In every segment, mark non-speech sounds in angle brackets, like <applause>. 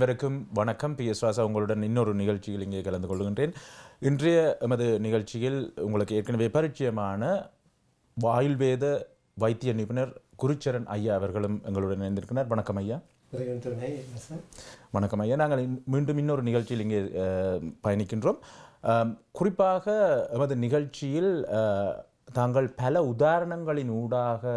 அனைவருக்கும் வணக்கம். B. S. ராசா உங்களுடன் இன்னொரு நிகழ்ச்சியில் இங்கே கலந்து கொள்கின்றேன். இன்றைய எமது நிகழ்ச்சியில் உங்களுக்கு ஏற்கனவே பரிச்சயமான ஆயுர்வேத வைத்திய நிபுணர் குருச்சரன் ஐயா அவர்களும் எங்களுடன் இணைந்திருக்கிறார். வணக்கம் ஐயா. வணக்கம் ஐயா. நாங்கள் மீண்டும் இன்னொரு நிகழ்ச்சியில் இங்கே பயணிக்கின்றோம். குறிப்பாக எமது நிகழ்ச்சியில் தாங்கள் பல உதாரணங்களின் ஊடாக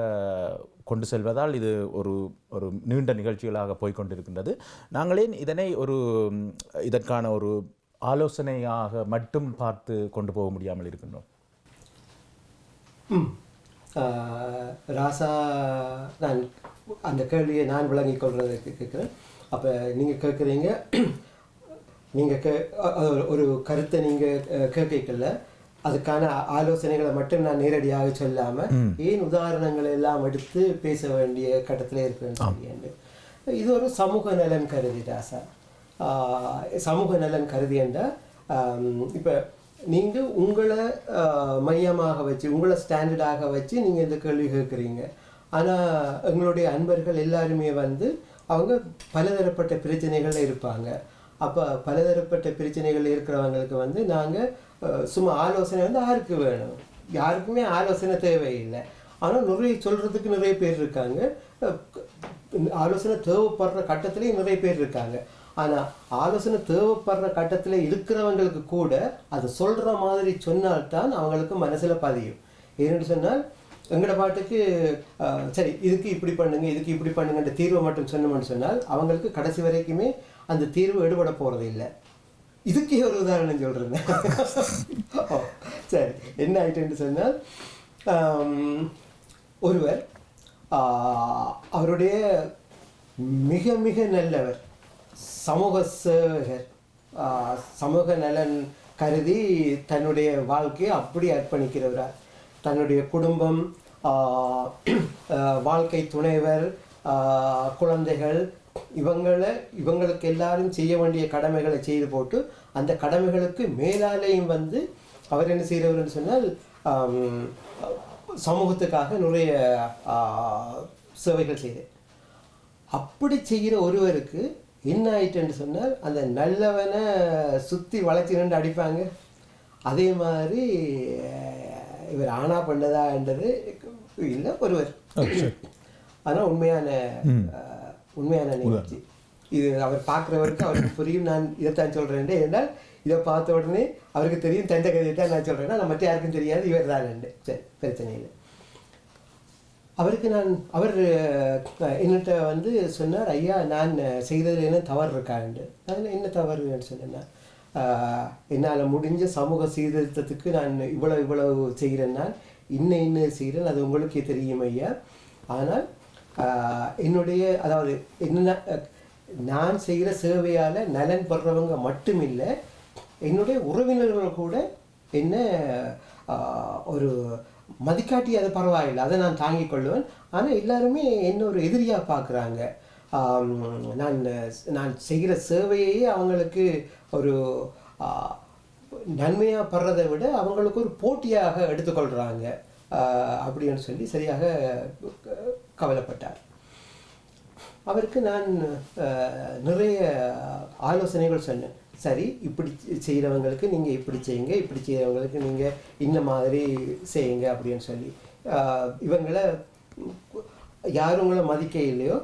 கொண்டு செல்வதால் இது ஒரு ஒரு நீண்ட நிகழ்ச்சிகளாக போய்கொண்டிருக்கின்றது. நாங்களே இதனை ஒரு இதற்கான ஒரு ஆலோசனையாக மட்டும் பார்த்து கொண்டு போக முடியாமல் இருக்கின்றோம். ராசா நான் அந்த கேள்வியை நான் விளங்கிக் கொள்றதுக்கு கேட்குறேன். அப்போ நீங்கள் கேட்குறீங்க நீங்கள் கே ஒரு கருத்தை நீங்கள் கேட்கல. அதுக்கான ஆலோசனைகளை மட்டும் நான் நேரடியாக சொல்லாமல் ஏன் உதாரணங்களை எல்லாம் எடுத்து பேச வேண்டிய கட்டத்தில் இருக்கிறேன்னு சொல்லி இது ஒரு சமூக நலன் கருதி ராசா ஆஹ், சமூக நலன் கருதி என்றால் இப்போ நீங்கள் உங்களை மையமாக வச்சு உங்களை ஸ்டாண்டர்டாக வச்சு நீங்கள் இந்த கேள்வி கேட்குறீங்க. ஆனால் எங்களுடைய அன்பர்கள் எல்லாருமே வந்து அவங்க பலதரப்பட்ட பிரச்சனைகளில் இருப்பாங்க. அப்போ பலதரப்பட்ட பிரச்சனைகள் இருக்கிறவங்களுக்கு வந்து நாங்கள் சும்மா ஆலோசனை வந்து யாருக்கு வேணும் யாருக்குமே ஆலோசனை தேவையில்லை ஆனால் நிறைய சொல்கிறதுக்கு நிறைய பேர் இருக்காங்க ஆலோசனை தேவைப்படுற கட்டத்துலேயும் நிறைய பேர் இருக்காங்க ஆனால் ஆலோசனை தேவைப்படுற கட்டத்தில் இருக்கிறவங்களுக்கு கூட அது சொல்கிற மாதிரி சொன்னால்தான் அவங்களுக்கு மனசில் பதியும் ஏன்னு சொன்னால் எங்களோட பாட்டுக்கு சரி இதுக்கு இப்படி பண்ணுங்க இதுக்கு இப்படி பண்ணுங்கன்ற தீர்வை மட்டும் சொன்னோம்னு சொன்னால் அவங்களுக்கு கடைசி வரைக்குமே அந்த தீர்வு எடுபட போகிறது இல்லை இதுக்கே ஒரு உதாரணம் சொல்கிறேன் சரி. என்ன ஆயிட்டுன்னு சொன்னால் ஒருவர் அவருடைய மிக மிக நல்லவர் சமூக சேவகர். சமூக நலன் கருதி தன்னுடைய வாழ்க்கையை அப்படி அர்ப்பணிக்கிறவரார் தன்னுடைய குடும்பம் வாழ்க்கை துணைவர் குழந்தைகள் இவங்களை இவங்களுக்கு எல்லாரும் செய்ய வேண்டிய கடமைகளை செய்து போட்டு அந்த கடமைகளுக்கு மேலாலேயும் வந்து அவர் என்ன செய்கிறவர்னு சொன்னால் சமூகத்துக்காக நிறைய சேவைகள் செய்து அப்படி செய்கிற ஒருவருக்கு என்ன ஆயிட்டுன்னு சொன்னால் அந்த நல்லவனை சுற்றி வளைச்சி நின்று அடிப்பாங்க. அதே மாதிரி இவர் ஆனா பண்ணதான்றது இல்லை ஒருவர். ஆனால் உண்மையான உண்மையான நிகழ்ச்சி. இது அவர் பார்க்குறவருக்கு அவருக்கு புரியும். நான் இதைத்தான் சொல்கிறேன் என்றால் இதை பார்த்த உடனே அவருக்கு தெரியும். தந்த கதையை தான் நான் சொல்கிறேன்னா நான் மற்ற யாருக்கும் தெரியாது. இவர் தான் சரி பிரச்சனை இல்லை. அவருக்கு நான் அவர் என்னட்ட வந்து சொன்னார் ஐயா நான் செய்ததில் என்ன தவறு இருக்காண்டு அதில் என்ன தவறுன்னு சொன்னேன்னா என்னால் முடிஞ்ச சமூக சீர்திருத்தத்துக்கு நான் இவ்வளவு இவ்வளவு செய்கிறேன். நான் இன்ன இன்ன செய்கிறேன். அது உங்களுக்கே தெரியும் ஐயா. ஆனால் என்னுடைய அதாவது என்ன நான் செய்கிற சேவையால் நலன் பெறவங்க மட்டுமில்லை என்னுடைய உறவினர்கள் கூட என்ன ஒரு மதிக்காட்டி அது பரவாயில்லை அதை நான் தாங்கிக் கொள்வேன் ஆனால் எல்லாருமே என்ன ஒரு எதிரியாக பார்க்குறாங்க நான் நான் செய்கிற சேவையே அவங்களுக்கு ஒரு நன்மையாக படுறதை விட அவங்களுக்கு ஒரு போட்டியாக எடுத்துக்கொள்கிறாங்க அப்படின்னு சொல்லி சரியாக கவலைப்பட்டார். அவருக்கு நான் நிறைய ஆலோசனைகள் சொன்னேன். சரி இப்படி செய்கிறவங்களுக்கு நீங்கள் இப்படி செய்யுங்க இப்படி செய்கிறவங்களுக்கு நீங்கள் இந்த மாதிரி செய்யுங்க அப்படின்னு சொல்லி. இவங்களை யார் உங்களை மதிக்க இல்லையோ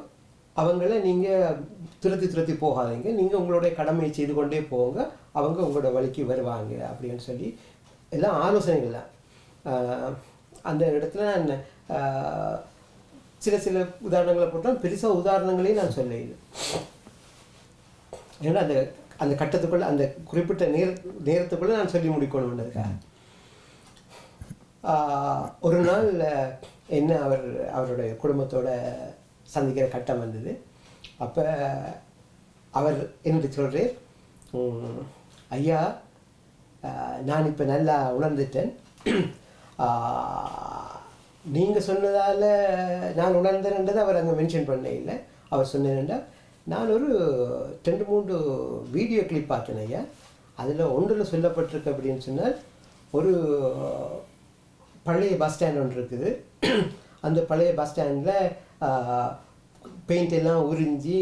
அவங்கள நீங்கள் துரத்தி துரத்தி போகாதீங்க. நீங்கள் உங்களுடைய கடமையை செய்து கொண்டே போங்க. அவங்க உங்களோட வழிக்கு வருவாங்க அப்படின்னு சொல்லி எல்லாம் ஆலோசனைகள் தான். அந்த இடத்துல நான் சில சில உதாரணங்களை போட்டால் பெருசாக உதாரணங்களையும் நான் சொல்ல இல்லை. ஏன்னா அந்த அந்த கட்டத்துக்குள்ள அந்த குறிப்பிட்ட நேர நேரத்துக்குள்ளே நான் சொல்லி முடிக்கணும்ன்றதுக்காக ஒரு நாள் என்ன அவர் அவருடைய குடும்பத்தோட சந்திக்கிற கட்டம் வந்தது. அப்போ அவர் என்னட்டு சொல்கிறேன் ஐயா நான் இப்போ நல்லா உணர்ந்துட்டேன். நீங்கள் சொன்னதால் நான் உணர்ந்தேன்ன்றதை அவர் அங்கே மென்ஷன் பண்ண இல்லை அவர் சொன்னேன்டா நான் ஒரு ரெண்டு மூன்று வீடியோ கிளிப் பார்த்தேன் ஐயா. அதில் ஒன்றில் சொல்லப்பட்டிருக்கு அப்படின்னு சொன்னால் ஒரு பழைய பஸ் ஸ்டாண்ட் ஒன்று இருக்குது. அந்த பழைய பஸ் ஸ்டாண்டில் பெயிண்ட் எல்லாம் உறிஞ்சி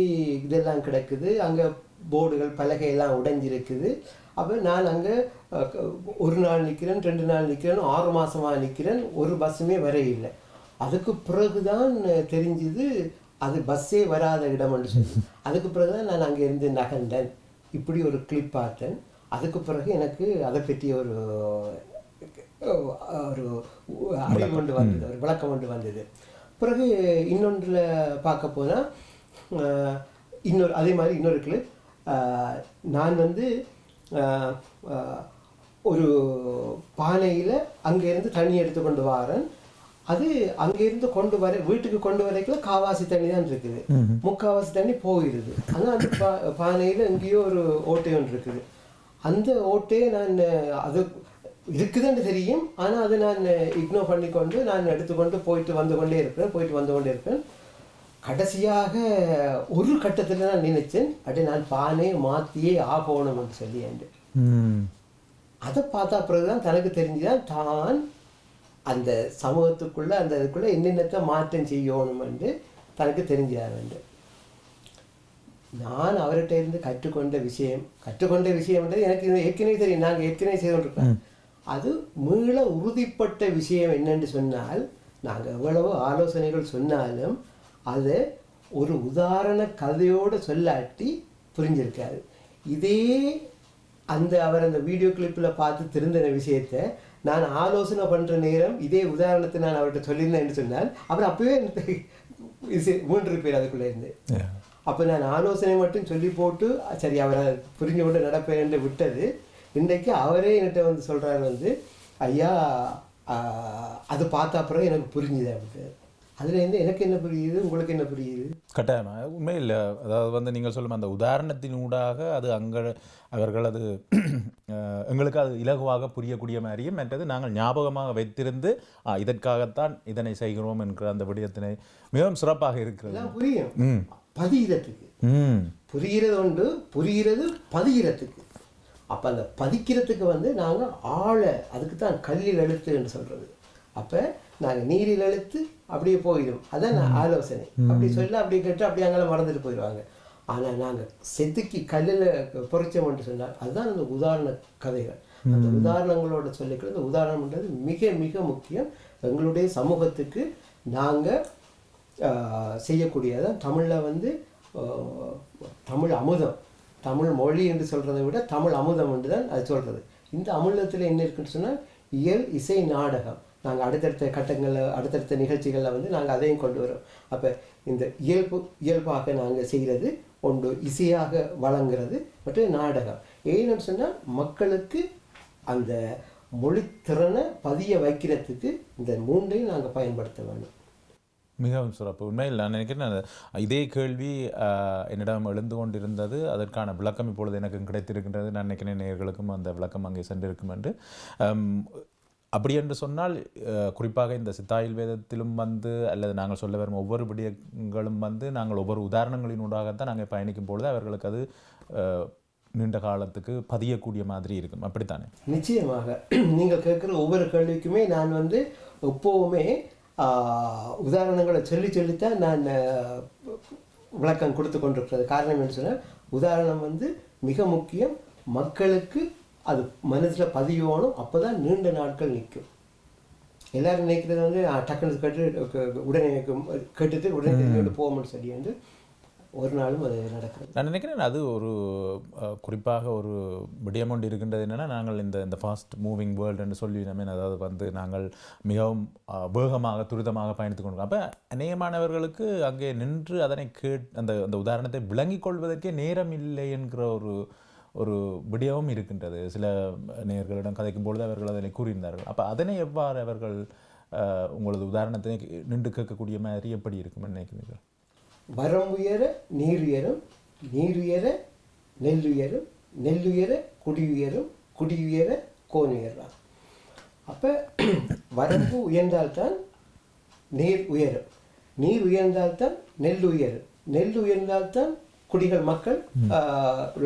இதெல்லாம் கிடக்குது. அங்கே போர்டுகள் பலகை எல்லாம் உடைஞ்சிருக்குது. அப்போ நான் அங்கே ஒரு நாள் நிற்கிறேன் ரெண்டு நாள் நிற்கிறேன் ஆறு மாசமாக நிற்கிறேன் ஒரு பஸ்ஸுமே வர இல்லை அதுக்கு பிறகுதான் தெரிஞ்சுது அது பஸ்ஸே வராத இடம்னு சொல்லி. அதுக்கு பிறகுதான் நான் அங்கே இருந்து நகர்ந்தேன். இப்படி ஒரு கிளிப் பார்த்தேன். அதுக்கு பிறகு எனக்கு அதை பற்றி ஒரு ஒரு அறிவு கொண்டு வந்தது ஒரு விளக்கம் கொண்டு வந்தது. பிறகு இன்னொன்றில் பார்க்க போனால் இன்னொரு அதே மாதிரி இன்னொரு கிளிப் நான் வந்து ஒரு பானையில் அங்கேருந்து தண்ணி எடுத்து கொண்டு வரேன் அது அங்கேருந்து கொண்டு வர வீட்டுக்கு கொண்டு வரைக்கும் காவாசி தண்ணி தான் இருக்குது முக்காவாசி தண்ணி போயிடுது ஆனால் அந்த பா பானையில் எங்கேயோ ஒரு ஓட்டை ஒன்று இருக்குது அந்த ஓட்டையை நான் அது இருக்குதுன்னு தெரியும் ஆனால் அதை நான் இக்னோர் பண்ணிக்கொண்டு நான் எடுத்துக்கொண்டு போயிட்டு வந்து கொண்டே இருக்கிறேன் போயிட்டு வந்து கொண்டே இருப்பேன் கடைசியாக ஒரு கட்டத்தில் நான் நினைச்சேன் அப்படி நான் பானை மாற்றியே ஆகணும்னு சொல்லி என்று அதை பார்த்தா பிறகுதான் தனக்கு தெரிஞ்சுதான் தான் அந்த சமூகத்துக்குள்ள அந்த இதுக்குள்ள என்னென்னத்தை மாற்றம் செய்யணும் என்று தனக்கு தெரிஞ்சார் என்று நான் அவர்கிட்ட இருந்து கற்றுக்கொண்ட விஷயம் கற்றுக்கொண்ட விஷயம்ன்றது எனக்கு ஏற்கனவே தெரியும். நாங்கள் ஏற்கனவே செய்து கொண்டிருக்கோம் அது மீள உறுதிப்பட்ட விஷயம் என்னன்னு சொன்னால் நாங்கள் எவ்வளவு ஆலோசனைகள் சொன்னாலும் அதை ஒரு உதாரண கதையோடு சொல்லாட்டி புரிஞ்சிருக்காது இதே அந்த அவர் அந்த வீடியோ கிளிப்பில் பார்த்து திருந்தின விஷயத்தை நான் ஆலோசனை பண்ணுற நேரம் இதே உதாரணத்தை நான் அவர்கிட்ட சொல்லியிருந்தேன்னு சொன்னால் அவர் அப்பவே மூன்று பேர் அதுக்குள்ளே இருந்து. அப்போ நான் ஆலோசனை மட்டும் சொல்லி போட்டு சரி அவரை புரிஞ்சு கொண்டு நடப்பேன் விட்டது. இன்றைக்கு அவரே என்கிட்ட வந்து சொல்றாரு வந்து ஐயா அது பார்த்த அப்புறம் எனக்கு புரிஞ்சுது அப்படின்னு அதுலேருந்து எனக்கு என்ன புரியுது உங்களுக்கு என்ன புரியுது? கட்டாயமாக உண்மையில் அதாவது வந்து நீங்கள் சொல்லும் அந்த உதாரணத்தினூடாக அது அங்கே அவர்கள் அது <clears throat> எங்களுக்கு அது இலகுவாக புரியக்கூடிய மாதிரியும் மற்றது நாங்கள் ஞாபகமாக வைத்திருந்து இதற்காகத்தான் இதனை செய்கிறோம் என்கிற அந்த விடயத்தினை மிகவும் சிறப்பாக இருக்கிறது. புரியும். பதிகிறதுக்கு ம். புரிகிறது உண்டு புரிகிறது பதிகிறதுக்கு அப்போ அந்த பதிக்கிறதுக்கு வந்து நாங்கள் ஆழ அதுக்கு தான் கல்லில் எழுத்து என்று சொல்கிறது அப்போ நாங்கள் நீரில் எழுத்து அப்படியே போயிடும். அதான் ஆலோசனை. அப்படி சொல்ல அப்படியே கேட்டு அப்படியே அங்கெல்லாம் மறந்துட்டு போயிடுவாங்க. ஆனால் நாங்கள் செதுக்கி கல்லில் பொறிச்சோம் என்று சொன்னால் அதுதான் அந்த உதாரண கதைகள். அந்த உதாரணங்களோட சொல்லிக்கிறது அந்த உதாரணம்ன்றது மிக மிக முக்கியம். எங்களுடைய சமூகத்துக்கு நாங்கள் செய்யக்கூடியதான் தமிழில் வந்து தமிழ் அமுதம் தமிழ் மொழி என்று சொல்கிறதை விட தமிழ் அமுதம் என்று தான் அது சொல்கிறது இந்த அமுதத்தில் என்ன இருக்குன்னு சொன்னால் இயல் இசை நாடகம். நாங்கள் அடுத்தடுத்த கட்டங்களில் அடுத்தடுத்த நிகழ்ச்சிகளில் வந்து நாங்கள் அதையும் கொண்டு வரோம். அப்போ இந்த இயல்பு இயல்பாக நாங்கள் செய்கிறது ஒன்று இசையாக வழங்குறது மற்றும் நாடகம். ஏன்னு சொன்னால் மக்களுக்கு அந்த மொழித்திறனை பதிய வைக்கிறதுக்கு இந்த மூன்றையும் நாங்கள் பயன்படுத்த வேண்டும். மிகவும் சிறப்பு. உண்மையில் நான் நினைக்கிறேன் இதே கேள்வி என்னிடம் எழுந்து கொண்டிருந்தது. அதற்கான விளக்கம் இப்பொழுது எனக்கு கிடைத்திருக்கின்றது. நான் நினைக்கிறேன் நேர்களுக்கும் அந்த விளக்கம் அங்கே சென்றிருக்கும் என்று. அப்படி என்று சொன்னால் குறிப்பாக இந்த சித்தாயில் வேதத்திலும் வந்து அல்லது நாங்கள் சொல்ல வரும் ஒவ்வொரு விடயங்களும் வந்து நாங்கள் ஒவ்வொரு உதாரணங்களினூடாகத்தான் நாங்கள் பயணிக்கும் பொழுது அவர்களுக்கு அது நீண்ட காலத்துக்கு பதியக்கூடிய மாதிரி இருக்கும். அப்படித்தானே? நிச்சயமாக. நீங்கள் கேட்குற ஒவ்வொரு கேள்விக்குமே நான் வந்து எப்போவுமே உதாரணங்களை சொல்லி சொல்லித்தான் நான் விளக்கம் கொடுத்து கொண்டிருக்கிறது. காரணம் என்ன சொன்னால் உதாரணம் வந்து மிக முக்கியம். மக்களுக்கு அது மனசில் பதியணும் அப்போ தான் நீண்ட நாட்கள் நிற்கும். எல்லாரும் நினைக்கிறது வந்து டக்குனு கேட்டு உடனே கேட்டுட்டு உடனே தெரிஞ்சுட்டு போகணும்னு சொல்லி வந்து ஒரு நாளும் அது நடக்கிறது நான் நினைக்கிறேன் அது ஒரு குறிப்பாக ஒரு விடயம் ஒன்று இருக்கின்றது என்னென்னா நாங்கள் இந்த இந்த ஃபாஸ்ட் மூவிங் வேர்ல்டு என்று சொல்லி நம்ம அதாவது வந்து நாங்கள் மிகவும் வேகமாக துரிதமாக பயணித்து கொண்டிருக்கோம். அப்போ அநேகமானவர்களுக்கு அங்கே நின்று அதனை கேட் அந்த அந்த உதாரணத்தை விளங்கிக் கொள்வதற்கே நேரம் இல்லை என்கிற ஒரு ஒரு விடயமும் இருக்கின்றது. சில நேயர்களிடம் கதைக்கும் பொழுது அவர்கள் அதனை கூறியிருந்தார்கள். அப்போ அதனை எவ்வாறு அவர்கள் உங்களது உதாரணத்தை நின்று கேட்கக்கூடிய மாதிரி எப்படி இருக்கும் நினைக்கிறீர்கள்? வரம் உயர நீர் உயரும் நீர் உயர நெல் உயரும் நெல் உயர குடி உயரும் குடி உயர கோன் உயரலாம். அப்போ வரம்பு உயர்ந்தால்தான் நீர் உயரும். நீர் உயர்ந்தால்தான் நெல் உயரும். நெல் உயர்ந்தால்தான் குடிகள் மக்கள்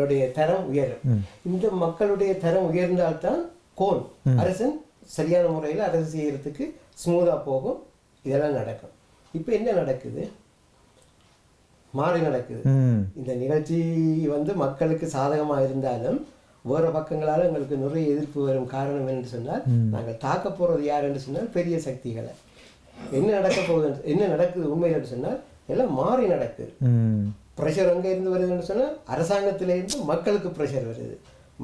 உடைய தரம் உயரும். இந்த மக்களுடைய தரம் உயர்ந்தால்தான் கோன் அரசன் சரியான முறையில் அரசு செய்யறதுக்கு ஸ்மூத்தாக போகும். இதெல்லாம் நடக்கும். இப்போ என்ன நடக்குது? மாறி நடக்குது. இந்த நிகழ்ச்சி வந்து மக்களுக்கு சாதகமாக இருந்தாலும் வேறு பக்கங்களால் எங்களுக்கு நிறைய எதிர்ப்பு வரும் காரணம் என்னன்னு சொன்னால் நாங்கள் தாக்க போகிறது யார் என்று சொன்னால் பெரிய சக்திகளை. என்ன நடக்க போகுது? என்ன நடக்குது உண்மையில் என்று சொன்னால் எல்லாம் மாறி நடக்குது. ப்ரெஷர் எங்கே இருந்து வருதுன்னு சொன்னால் அரசாங்கத்திலேருந்து மக்களுக்கு ப்ரெஷர் வருது.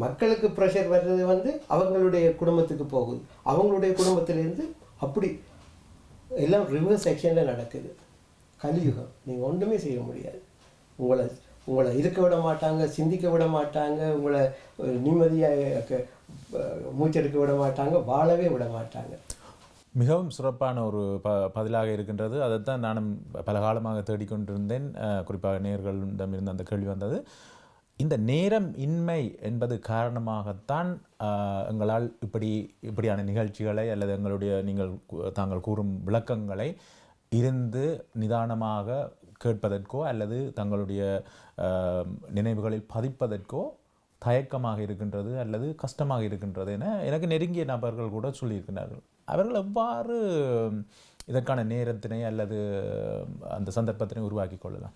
மக்களுக்கு ப்ரெஷர் வர்றது வந்து அவங்களுடைய குடும்பத்துக்கு போகுது. அவங்களுடைய குடும்பத்திலேருந்து அப்படி எல்லாம் ரிவர்ஸ் செக்ஷனில் நடக்குது. கலியுகம். நீங்கள் ஒன்றுமே செய்ய முடியாது. உங்களை உங்களை இருக்க விட மாட்டாங்க சிந்திக்க விட மாட்டாங்க உங்களை நிம்மதியாக மூச்செடுக்க விட மாட்டாங்க வாழவே விட மாட்டாங்க. மிகவும் சிறப்பான ஒரு ப பதிலாக இருக்கின்றது. அதைத்தான் நானும் பல காலமாக தேடிக்கொண்டிருந்தேன். குறிப்பாக நேர்களிடம் இருந்து அந்த கேள்வி வந்தது. இந்த நேரம் இன்மை என்பது காரணமாகத்தான் எங்களால் இப்படி இப்படியான நிகழ்ச்சிகளை அல்லது எங்களுடைய நீங்கள் தாங்கள் கூறும் விளக்கங்களை இருந்து நிதானமாக கேட்பதற்கோ அல்லது தங்களுடைய நினைவுகளில் பதிப்பதற்கோ தயக்கமாக இருக்கின்றது அல்லது கஷ்டமாக இருக்கின்றது என எனக்கு நெருங்கிய நபர்கள் கூட சொல்லியிருக்கிறார்கள். அவர்கள் எவ்வாறு இதற்கான நேரத்தினை அல்லது அந்த சந்தர்ப்பத்தினை உருவாக்கி கொள்ளலாம்?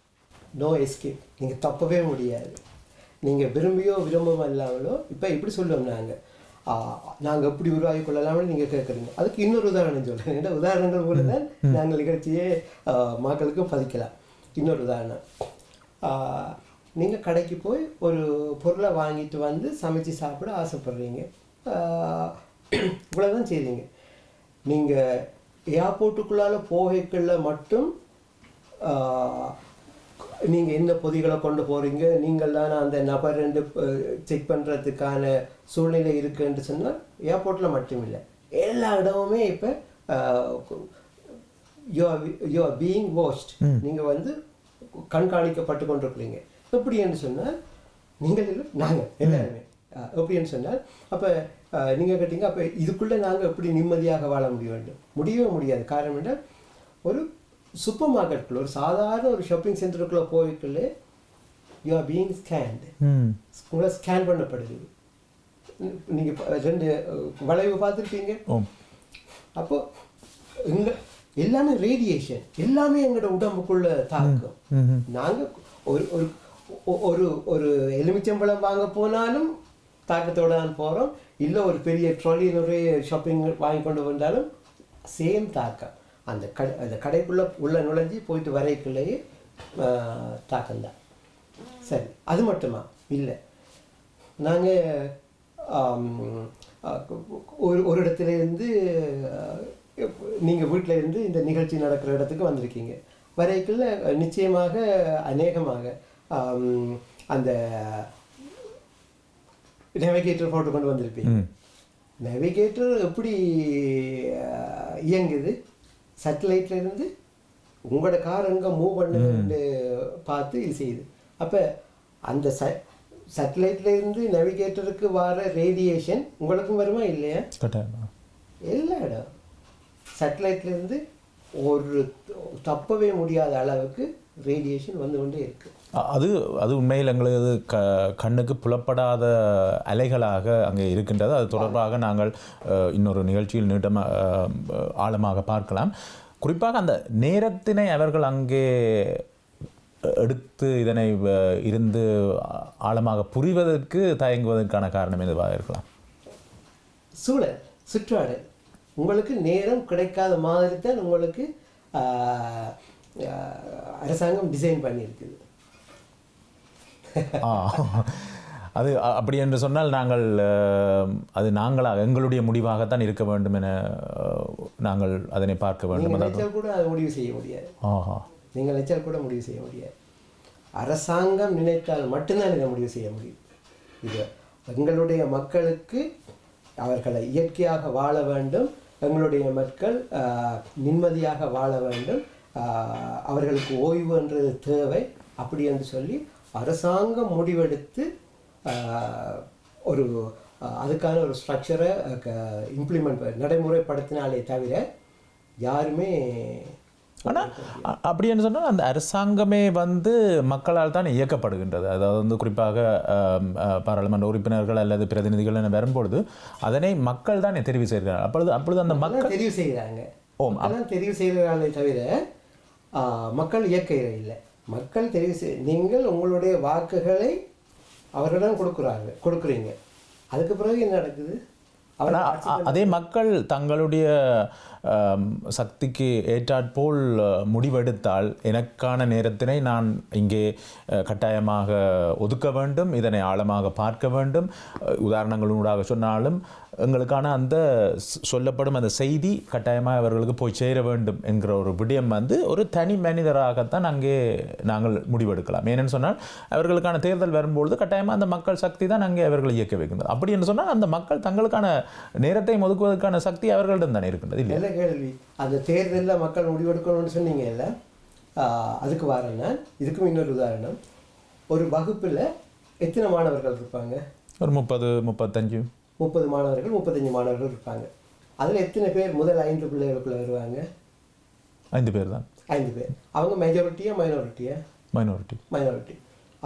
நோ எஸ்கேப் நீங்கள் தப்பவே முடியாது. நீங்கள் விரும்பியோ விரும்பவும் இல்லாமலோ இப்போ இப்படி சொல்லுவோம் நாங்கள் நாங்கள் எப்படி உருவாகி கொள்ளலாம்னு நீங்கள் கேட்குறீங்க அதுக்கு இன்னொரு உதாரணம் சொல்கிறேன் ஏன்னா உதாரணங்கள் கூட தான் நாங்கள் நிகழ்ச்சியே மக்களுக்கும் பதிக்கலாம். இன்னொரு உதாரணம். நீங்கள் கடைக்கு போய் ஒரு பொருளை வாங்கிட்டு வந்து சமைச்சு சாப்பிட ஆசைப்படுறீங்க. இவ்வளோதான் செய்றீங்க. நீங்கள் ஏர்போர்ட்டுக்குள்ளால போகைக்குள்ள மட்டும் நீங்கள் என்ன பொதிகளை கொண்டு போகிறீங்க நீங்கள் தான் அந்த நபர் ரெண்டு செக் பண்ணுறதுக்கான சூழ்நிலை இருக்குன்னு சொன்னால் ஏர்போர்ட்டில் மட்டும் இல்லை எல்லா இடமுமே இப்போ you you are being watched நீங்கள் வந்து கண்காணிக்கப்பட்டு கொண்டிருக்கிறீங்க. எப்படின்னு சொன்னால் நீங்கள் நாங்கள் எல்லாருமே. எப்படின்னு சொன்னால் அப்போ நீங்கள் கேட்டீங்க அப்போ இதுக்குள்ளே நாங்கள் எப்படி நிம்மதியாக வாழ முடிய வேண்டும்? முடியவே முடியாது. காரணம் என்ன? ஒரு சூப்பர் மார்க்கெட்டுக்குள்ள ஒரு சாதாரண ஒரு ஷாப்பிங் சென்டருக்குள்ளே போய்க்குள்ளே யூ ஆர் பீயிங் ஸ்கேன்டு உங்களை ஸ்கேன் பண்ணப்படுது. நீங்கள் ரெண்டு வளைவு பார்த்துருப்பீங்க. ஓம் அப்போ எங்க எல்லாமே ரேடியேஷன் எல்லாமே எங்களோட உடம்புக்குள்ள தாக்கும். ம்ஹும். நாங்க ஒரு ஒரு ஒரு ஒரு எலுமிச்சம்பழம் வாங்க போனாலும் தாக்கத்தோட தான் போறோம். இல்லை ஒரு பெரிய ட்ராலி நிறைய ஷாப்பிங் வாங்கி கொண்டு வந்தாலும் சேம் தாக்கம். அந்த கடை அந்த கடைக்குள்ளே உள்ளே நுழைஞ்சி போயிட்டு வரைக்குள்ளேயே தாக்கம்தான். சரி அது மட்டுமா? இல்லை. நாங்கள் ஒரு ஒரு இடத்துல இருந்து நீங்கள் வீட்டில் இருந்து இந்த நிகழ்ச்சி நடக்கிற இடத்துக்கு வந்திருக்கீங்க. வரைக்குள்ள நிச்சயமாக அநேகமாக அந்த நேவிகேட்டர் போட்டு கொண்டு வந்திருப்பீங்க. நேவிகேட்டர் எப்படி இயங்குது? சேட்டலைட்ல இருந்து உங்களோட கார் எங்கே மூவ் பண்ணுன்னு பார்த்து இது செய்யுது. அப்போ அந்த ச சேட்டலைட்ல இருந்து நேவிகேட்டருக்கு வர ரேடியேஷன் உங்களுக்கும் வருமா இல்லையா? எல்லா இடம் சேட்டலைட்ல இருந்து ஒரு தப்பவே முடியாத அளவுக்கு ரேடியேஷன் வந்து கொண்டே இருக்கு. அ- அது அது உண்மையில் எங்களது க கண்ணுக்கு புலப்படாத அலைகளாக அங்கே இருக்கின்றது. அது தொடர்பாக நாங்கள் இன்னொரு நிகழ்ச்சியில் நீட்டமாக ஆழமாக பார்க்கலாம். குறிப்பாக அந்த நேரத்தினை அவர்கள் அங்கே எடுத்து இதனை இருந்து ஆழமாக புரிவதற்கு தயங்குவதற்கான காரணம் எதுவாக இருக்கலாம்? சூழல் சுற்றாடல். உங்களுக்கு நேரம் கிடைக்காத மாதிரி தான் உங்களுக்கு அரசாங்கம் டிசைன் பண்ணியிருக்குது. அது அப்படி என்று சொன்னால் நாங்கள் அது நாங்களாக எங்களுடைய முடிவாகத்தான் இருக்க வேண்டும் என நாங்கள் அதனை பார்க்க வேண்டும். அதாவது கூட அதை முடிவு செய்ய முடியாது. ஆஹா. நீங்கள் நினைச்சால் கூட முடிவு செய்ய முடியாது. அரசாங்கம் நினைத்தால் மட்டும்தான் இதை முடிவு செய்ய முடியும். இது எங்களுடைய மக்களுக்கு அவர்களை இயற்கையாக வாழ வேண்டும். எங்களுடைய மக்கள் நிம்மதியாக வாழ வேண்டும். அவர்களுக்கு ஓய்வுன்றது தேவை. அப்படி என்று சொல்லி அரசாங்கம் முடிவெடுத்து ஒரு அதுக்கான ஒரு ஸ்ட்ரக்சரை இம்ப்ளிமெண்ட் நடைமுறைப்படுத்தினாலே தவிர யாருமே ஆனால் அப்படி என்று சொன்னால் அந்த அரசாங்கமே வந்து மக்களால் தான் இயக்கப்படுகின்றது. அதாவது வந்து குறிப்பாக பாராளுமன்ற உறுப்பினர்கள் அல்லது பிரதிநிதிகள் என வரும்பொழுது அதனை மக்கள் தான் தெரிவு செய்கிறார்கள். அப்பொழுது அப்பொழுது அந்த மக்கள் தெரிவு செய்கிறாங்க. ஓம், மக்கள் தெரிவு செய்கிறாங்களே தவிர மக்கள் இயக்க இல்லை. மக்கள் தெரிவு செய் நீங்கள் உங்களுடைய வாக்குகளை அவர்களிடம் கொடுக்குறாங்க கொடுக்குறீங்க. அதுக்கு பிறகு என்ன நடக்குது? அவர் ஆனா, அ- அதே மக்கள் தங்களுடைய சக்திக்கு ஏற்றாற்போல் முடிவெடுத்தால் எனக்கான நேரத்தினை நான் இங்கே கட்டாயமாக ஒதுக்க வேண்டும் இதனை ஆழமாக பார்க்க வேண்டும். உதாரணங்களூடாக சொன்னாலும் எங்களுக்கான அந்த சொல்லப்படும் அந்த செய்தி கட்டாயமாக அவர்களுக்கு போய் சேர வேண்டும் என்கிற ஒரு விடயம் வந்து ஒரு தனி மனிதராகத்தான் அங்கே நாங்கள் முடிவெடுக்கலாம். ஏனென்னு சொன்னால் அவர்களுக்கான தேர்தல் வரும்பொழுது கட்டாயமாக அந்த மக்கள் சக்தி தான் அங்கே அவர்களை இயக்க வைக்கின்றது. அப்படி என்று சொன்னால் அந்த மக்கள் தங்களுக்கான நேரத்தை ஒதுக்குவதற்கான சக்தி அவர்களிடம் தானே இருக்கின்றது இல்லை கேள்வி? அந்த தேர்தலில் மக்கள் முடிவெடுக்கணும்னு சொன்னீங்கல்ல ஆஹ், அதுக்கு வரேன் நான் இதுக்கும் இன்னொரு உதாரணம். ஒரு வகுப்பில் எத்தனை மாணவர்கள் இருப்பாங்க? ஒரு முப்பது முப்பத்தஞ்சு. முப்பது மாணவர்கள் முப்பத்தஞ்சு மாணவர்கள் இருப்பாங்க. அதில் எத்தனை பேர்? முதல் ஐந்து பிள்ளைகளுக்குள்ள வருவாங்க. ஐந்து பேர் தான். ஐந்து பேர். அவங்க மெஜாரிட்டியா மைனாரிட்டியா மைனாரிட்டி மைனாரிட்டி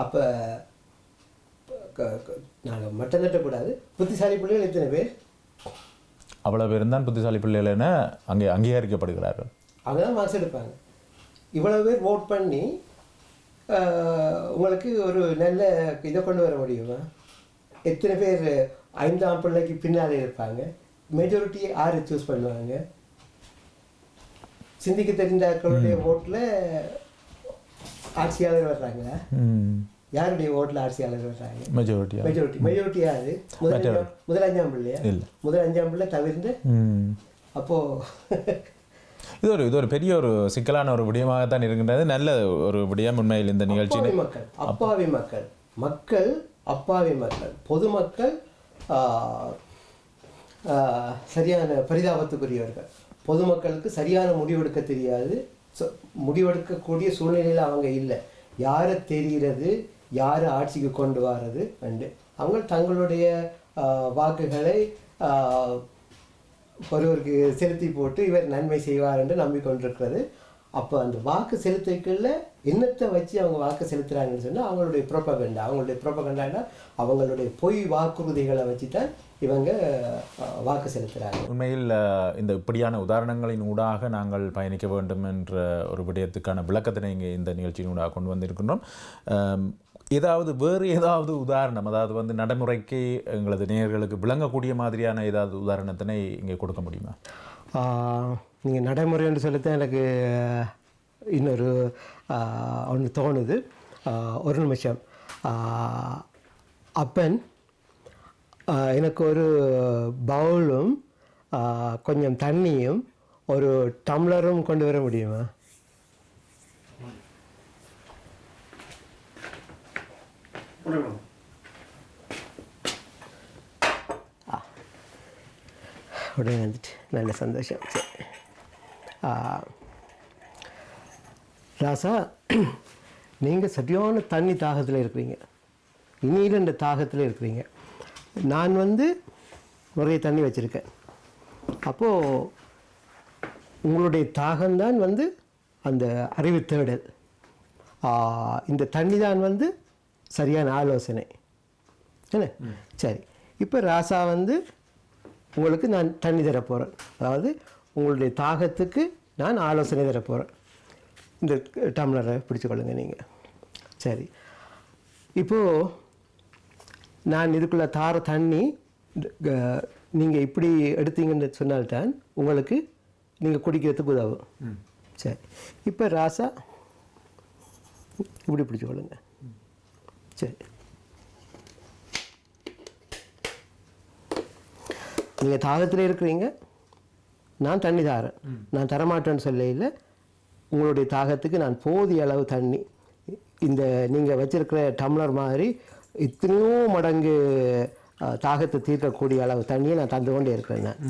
அப்போ நாங்கள் மட்டம் தட்டக்கூடாது. புத்திசாலி பிள்ளைகள் எத்தனை பேர்? அவ்வளோ பேரும் தான் புத்திசாலி பிள்ளைகள் என அங்கே அங்கீகரிக்கப்படுகிறார்கள். அவங்க தான் மார்க்ஸ் எடுப்பாங்க. இவ்வளவு பேர் ஓட் பண்ணி உங்களுக்கு ஒரு நல்ல இதை கொண்டு வர முடியுமா? எத்தனை பேர் ஐந்தாம் பிள்ளைக்கு பின்னாலே இருப்பாங்க. மெஜாரிட்டி யாரை சூஸ் பண்ணுவாங்க. சிந்திக்க தெரிந்தாக்களுடைய ஓட்டில் ஆட்சியாளர் வர்றாங்களா யாருடைய ஓட்டில் ஆட்சியாளர் வர்றாங்க? மெஜாரிட்டியா மெஜாரிட்டி மெஜாரிட்டி யாரு முதல் அஞ்சாம் முதல் அஞ்சாம் பிள்ளையா இல்லை. முதல் அஞ்சாம் பிள்ளை தவிர்த்து ம். அப்போ <laughs> இது ஒரு இது ஒரு பெரிய ஒரு சிக்கலான ஒரு விடயமாகத்தான் இருக்கின்றது. நல்ல ஒரு விடயம் உண்மையில் இந்த நிகழ்ச்சி மக்கள் அப்பாவி மக்கள். மக்கள் அப்பாவி மக்கள். பொதுமக்கள் சரியான பரிதாபத்துக்குரியவர்கள். பொதுமக்களுக்கு சரியான முடிவெடுக்க தெரியாது. முடிவெடுக்கக்கூடிய சூழ்நிலையில் அவங்க இல்லை. யாரை தெரிகிறது யாரை ஆட்சிக்கு கொண்டு வர்றது ரெண்டு அவங்க தங்களுடைய வாக்குகளை ஒருவருக்கு செலுத்தி போட்டு இவர் நன்மை செய்வார் என்று நம்பிக்கொண்டிருக்கிறது. அப்போ அந்த வாக்கு செலுத்திக்கல என்னத்தை வச்சு அவங்க வாக்கு செலுத்துறாங்கன்னு சொன்னால் அவங்களுடைய ப்ரோபகண்டா அவங்களுடைய ப்ரோபகண்டானா அவங்களுடைய பொய் வாக்குறுதிகளை வச்சு தான் இவங்க வாக்கு செலுத்துறாங்க. உண்மையில் இந்த இப்படியான உதாரணங்களின் ஊடாக நாங்கள் பயணிக்க வேண்டும் என்ற ஒரு விடயத்துக்கான விளக்கத்தினை இங்கே இந்த நிகழ்ச்சியின் ஊடாக கொண்டு வந்திருக்கின்றோம். ஏதாவது வேறு ஏதாவது உதாரணம் அதாவது வந்து நடைமுறைக்கு எங்களது நேயர்களுக்கு விளங்கக்கூடிய மாதிரியான ஏதாவது உதாரணத்தினை இங்கே கொடுக்க முடியுமா? நீங்கள் நடைமுறைன்னு சொல்லித்தான் எனக்கு இன்னொரு ஒன்று தோணுது. ஒரு நிமிஷம். அப்பன் எனக்கு ஒரு பவுலும் கொஞ்சம் தண்ணியும் ஒரு டம்ளரும் கொண்டு வர முடியுமா? உடனே வந்துட்டு நல்ல சந்தோஷம். சரி. ராசா நீங்கள் சரியான தண்ணி தாகத்தில் இருக்கிறீங்க. இனியில் இந்த தாகத்தில் இருக்கிறீங்க. நான் வந்து நிறைய தண்ணி வச்சுருக்கேன். அப்போது உங்களுடைய தாகம்தான் வந்து அந்த அறிவு தேடல். இந்த தண்ணி தான் வந்து சரியான ஆலோசனை. என்ன? சரி. இப்போ ராசா வந்து உங்களுக்கு நான் தண்ணி தர போகிறேன் அதாவது உங்களுடைய தாகத்துக்கு நான் ஆலோசனை தர போகிறேன் இந்த டம்ளரை பிடிச்சுக்கொள்ளுங்க நீங்கள் சரி. இப்போது நான் இதுக்குள்ளே தார தண்ணி நீங்கள் இப்படி எடுத்தீங்கன்னு சொன்னால்தான் உங்களுக்கு நீங்கள் குடிக்கிறதுக்கு உதவும். சரி. இப்போ ராசா இப்படி பிடிச்சுக்கொள்ளுங்க. சரி. நீங்கள் தாகத்தில் இருக்கிறீங்க. நான் தண்ணி தாரேன். நான் தரமாட்டேன்னு சொல்ல இல்லை. உங்களுடைய தாகத்துக்கு நான் போதிய அளவு தண்ணி. இந்த நீங்கள் வச்சிருக்கிற டம்ளர் மாதிரி இத்தனையோ மடங்கு தாகத்தை தீர்க்கக்கூடிய அளவு தண்ணியை நான் தந்து கொண்டே இருக்கிறேன் நான்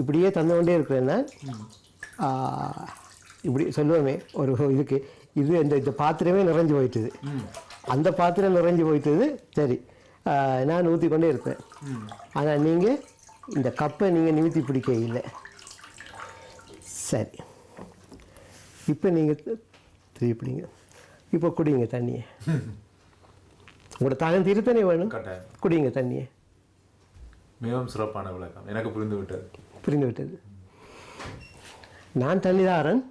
இப்படியே தந்து கொண்டே இருக்கிறேன் நான் இப்படி சொல்லுவோமே ஒரு இதுக்கு. இது இந்த இந்த பாத்திரமே நிறைஞ்சு போயிட்டுது. அந்த பாத்திரம் நிறைஞ்சு போயிட்டுது. சரி. நான் ஊற்றி கொண்டே இருப்பேன் ஆனால் நீங்கள் இந்த கப்பை நீங்கள் நிமித்தி பிடிக்க இல்லை. சரி. இப்போ நீங்கள் திருப்பி பிடிங்க இப்போ குடிங்க தண்ணியை. <laughs> உங்களோட தாகம் தீர்த்தனே வேணும். குடிங்க தண்ணியை. மிகவும் சிறப்பான விளக்கம். எனக்கு புரிந்து விட்டது புரிந்து விட்டது நான் தண்ணி தாரன்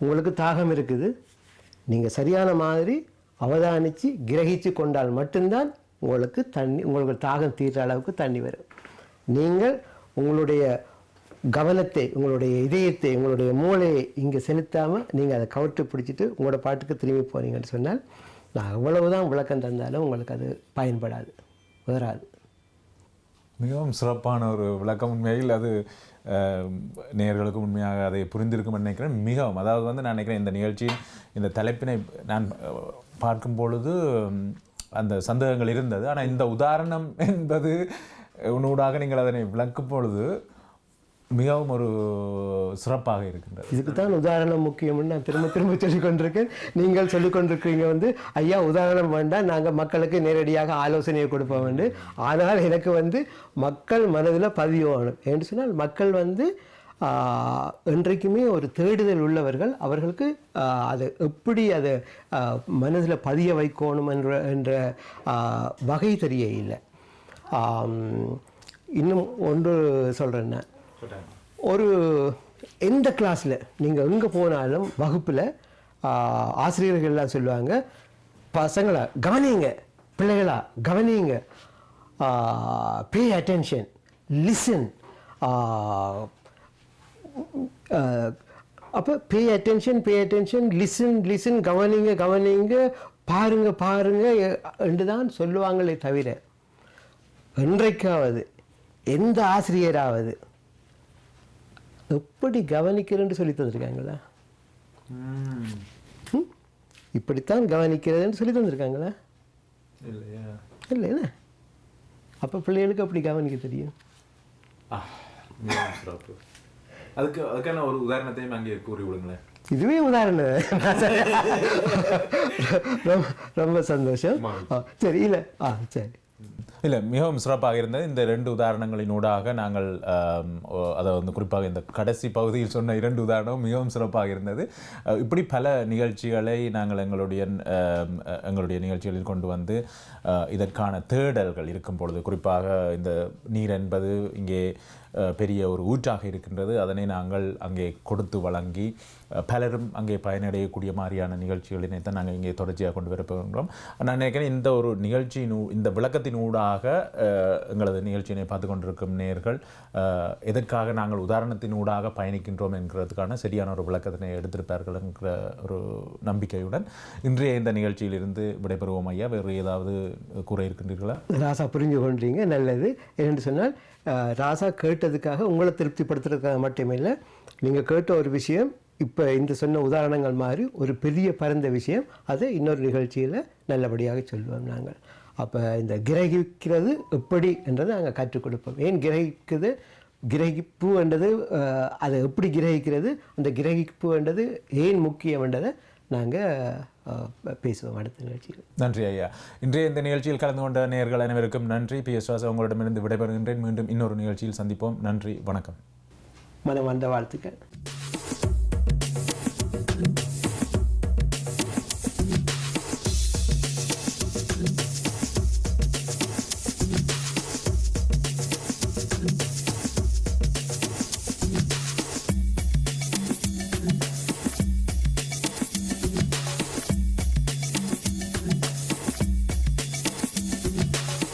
உங்களுக்கு தாகம் இருக்குது. நீங்கள் சரியான மாதிரி அவதானித்து கிரகிச்சு கொண்டால் மட்டும்தான் உங்களுக்கு தண்ணி உங்களுக்கு தாகம் தீர்ற அளவுக்கு தண்ணி வரும். நீங்கள் உங்களுடைய கவனத்தை உங்களுடைய இதயத்தை உங்களுடைய மூளையை இங்கே செலுத்தாமல் நீங்கள் அதை கவுட்டு பிடிச்சிட்டு உங்களோட பாட்டுக்கு திரும்பி போகிறீங்கன்னு சொன்னால் நான் எவ்வளவுதான் விளக்கம் தந்தாலும் உங்களுக்கு அது பயன்படாது உதராது மிகவும் சிறப்பான ஒரு விளக்கம் உண்மையில். அது அஹ், உண்மையாக அதை புரிந்திருக்கும் நினைக்கிறேன். மிகவும் அதாவது வந்து நான் நினைக்கிறேன் இந்த நிகழ்ச்சியின் இந்த தலைப்பினை நான் பார்க்கும் பொழுது அந்த சந்தேகங்கள் இருந்தது. ஆனால் இந்த உதாரணம் என்பது உன்னூடாக நீங்கள் அதனை விளக்கும் பொழுது மிகவும் ஒரு சிறப்பாக இருக்கின்றது. இதுக்கு தான் உதாரணம் முக்கியம்னு நான் திரும்ப திரும்ப சொல்லிக்கொண்டிருக்கேன். நீங்கள் சொல்லிக்கொண்டிருக்கிறீங்க வந்து ஐயா உதாரணம் வேண்டாம் நாங்கள் மக்களுக்கு நேரடியாக ஆலோசனையை கொடுப்போம் வந்து ஆனால் எனக்கு வந்து மக்கள் மனதில் பதியணும் என்று சொன்னால் மக்கள் வந்து என்றைக்குமே ஒரு தேடுதல் உள்ளவர்கள். அவர்களுக்கு அது அதை எப்படி அதை மனதில் பதிய வைக்கணும் என்ற என்ற வகை தெரிய இல்லை. இன்னும் ஒன்று சொல்கிறேன் நான் ஒரு எந்த கிளாஸில் நீங்கள் எங்கே போனாலும் வகுப்பில் ஆசிரியர்கள்லாம் சொல்லுவாங்க பசங்களா கவனிங்க பிள்ளைகளா கவனிங்க பே அட்டென்ஷன் லிசன் அப்போ pay attention pay attention listen listen கவனிங்க கவனிங்க பாருங்க பாருங்க என்று தான் சொல்லுவாங்களே தவிர என்றைக்காவது எந்த ஆசிரியராவது எப்படி கவனிக்கிறேன்னு சொல்லி தந்திருக்காங்களா? இப்படித்தான் கவனிக்கிறதுன்னு சொல்லி தந்திருக்காங்களா? இல்லையா? இல்லை என்ன அப்போ பிள்ளைகளுக்கு அப்படி கவனிக்க தெரியும். அதுக்கு அதுக்கான ஒரு உதாரணத்தையும் அங்கே கூறி விடுங்களேன். இதுவே உதாரணம். ரொம்ப சந்தோஷம். சரி இல்லை. ஆ சரி. இல்லை மிகவும் சிறப்பாக இருந்தது. இந்த ரெண்டு உதாரணங்களினூடாக நாங்கள் அதை வந்து குறிப்பாக இந்த கடைசி பகுதியில் சொன்ன இரண்டு உதாரணம் மிகவும் சிறப்பாக இருந்தது. இப்படி பல நிகழ்ச்சிகளை நாங்கள் எங்களுடைய எங்களுடைய நிகழ்ச்சிகளில் கொண்டு வந்து இதற்கான தேடல்கள் இருக்கும் பொழுது குறிப்பாக இந்த நீர் என்பது இங்கே பெரிய ஒரு ஊற்றாக இருக்கின்றது. அதனை நாங்கள் அங்கே கொடுத்து வழங்கி பலரும் அங்கே பயனடையக்கூடிய மாதிரியான நிகழ்ச்சிகளினை தான் நாங்கள் இங்கே தொடர்ச்சியாக கொண்டு வரப்போகின்றோம் நான் நினைக்கிறேன் இந்த ஒரு நிகழ்ச்சியின் இந்த விளக்கத்தின் ஊடாக அஹ், எங்களது நிகழ்ச்சியினை பார்த்து கொண்டிருக்கும் நேர்கள் எதற்காக நாங்கள் உதாரணத்தினூடாக பயணிக்கின்றோம் என்கிறதுக்கான சரியான ஒரு விளக்கத்தினை எடுத்திருப்பார்கள் என்கிற ஒரு நம்பிக்கையுடன் இன்றைய இந்த நிகழ்ச்சியிலிருந்து விடைபெறுவோம் ஐயா. வேறு ஏதாவது கூற இருக்கின்றீர்களா? ராசா புரிஞ்சு கொண்டீங்க. நல்லது. என்று சொன்னால் ராசா கேட்டதுக்காக உங்களை திருப்திப்படுத்துறதுக்காக மட்டுமே இல்லை நீங்கள் கேட்ட ஒரு விஷயம் இப்போ இந்த சொன்ன உதாரணங்கள் மாதிரி ஒரு பெரிய பரந்த விஷயம் அதை இன்னொரு நிகழ்ச்சியில் நல்லபடியாக சொல்லுவோம் நாங்கள். அப்போ இந்த கிரகிக்கிறது எப்படி என்றதை நாங்கள் கற்றுக் கொடுப்போம். ஏன் கிரகிக்குது கிரகிப்பு என்றது அதை எப்படி கிரகிக்கிறது? அந்த கிரகிப்பு என்றது ஏன் முக்கியம் என்றதை நாங்கள் பேசுவோம் அடுத்த நிகழ்ச்சியில். நன்றி ஐயா. இன்றைய இந்த நிகழ்ச்சியில் கலந்து கொண்ட நேயர்கள் அனைவருக்கும் நன்றி. பி எஸ் வாசா உங்களிடமிருந்து விடைபெறுகின்றேன். மீண்டும் இன்னொரு நிகழ்ச்சியில் சந்திப்போம். நன்றி. வணக்கம். மனமார்ந்த வாழ்த்துக்கள்.